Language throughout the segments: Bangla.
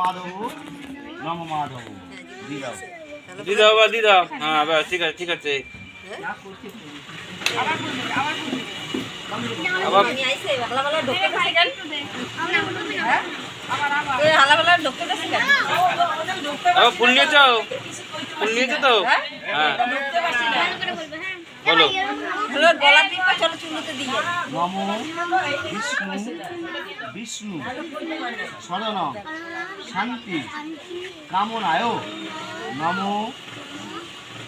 মাধব। নম মাধব। দি দাও বা দিদাও। হ্যাঁ বাস ঠিক আছে ঠিক আছে। হ্যাঁ ফুল নিয়েছো? ফুল নিয়েছো তো? হ্যাঁ। বলো। নম বিষ্ণু বিষ্ণু শরণ শান্তি কামনায় নম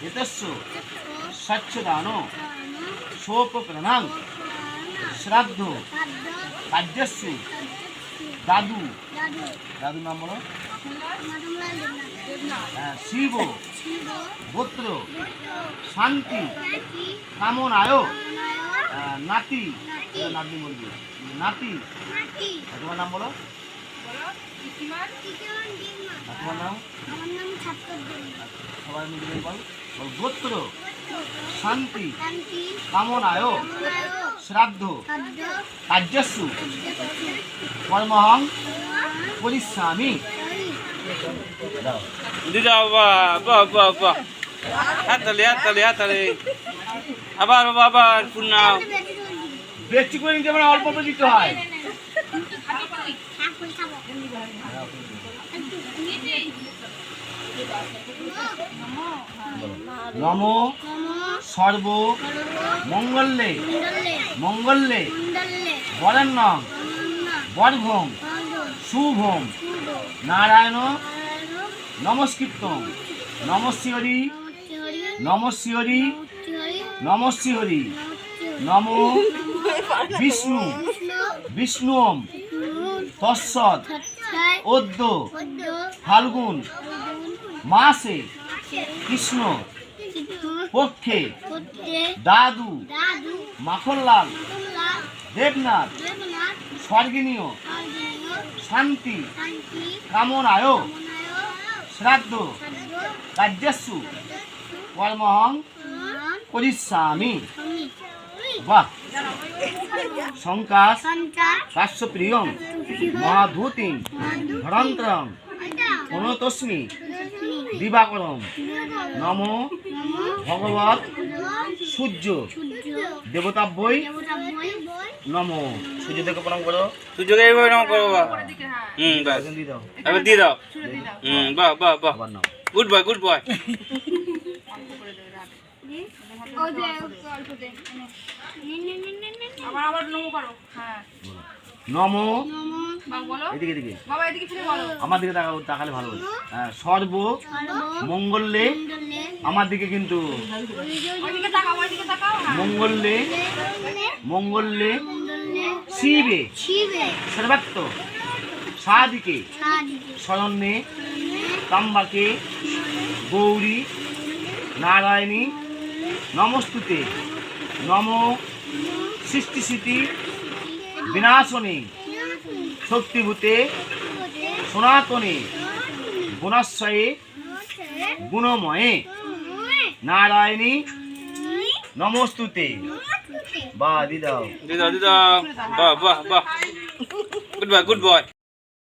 এতস্য স্বচ্ছদান শোকপ্রণাং শ্রাদ্ধ কার্যস্য দাদু দাদু নাম বলো? হ্যাঁ, শিব। গোত্র শান্তি কামনায় নাতি নাতি। বলবি নাতি। তোমার নাম বলো? তোমার নাম? সবাই মিলে বল বল। গোত্র শান্তি কামনায় শ্রাদ্ধ কার্যস্য কর্মহং বাহ বাহ বাহ বাহ। হাততালি হাততালি হাততালি। আবার বাবা আবার নাও বেশি করে নিতে মানে অল্প দিতে হয়। নম, সর্ব মঙ্গলে মঙ্গলে বরেণ্যম। বরভম শুভম। নারায়ণ। নমস্কৃত নমস্বরি নমস্বরি নমস্বরি নম বিষ্ণু। বিষ্ণুম। তৎসৎ। অদ্য। ফাল্গুন। মাসে। কৃষ্ণ। পক্ষে। দাদু। মাখনলাল। দেবনাথ। স্বর্গিনীয় শান্তি। কামনায়। শ্রাদ্ধ। কার্যস্যু কর্মহং করিষ্যামি। বাহ। শঙ্কাশ কাশ্যপ্রিয়ং মহাধূতিং ধরন্ত্রং প্রণতস্মি দিবাকরম নম ভগবত সূর্য দেবতাব্যই নম। সূর্য থেকে প্রণাম করো। সূর্যকে নাও করো বাবা। হুম বাস। দিয়ে দাও। এবার দিয়ে দাও। হুম বাহ বাহ বাহ। গুড বয় গুড বয় নমো। আমার দিকে তাকালে ভালো হ্যাঁ সর্ব মঙ্গলে আমার দিকে কিন্তু। মঙ্গলে মঙ্গলে শিবে। সর্বাত্ম। সাদিকে। শরণ্যে। তাম্বাকে গৌরী। নারায়ণী নমস্তুতে। নম সৃষ্টি স্মৃতি বিনাশনে। শক্তিভূতে সনাতনে। গুণাশ্রয়ে গুণময়ে। নারায়ণী নমস্তুতে। বা দিদাও। দাও দিয়ে দাও বাহ বাহ বাহ। Good boy good boy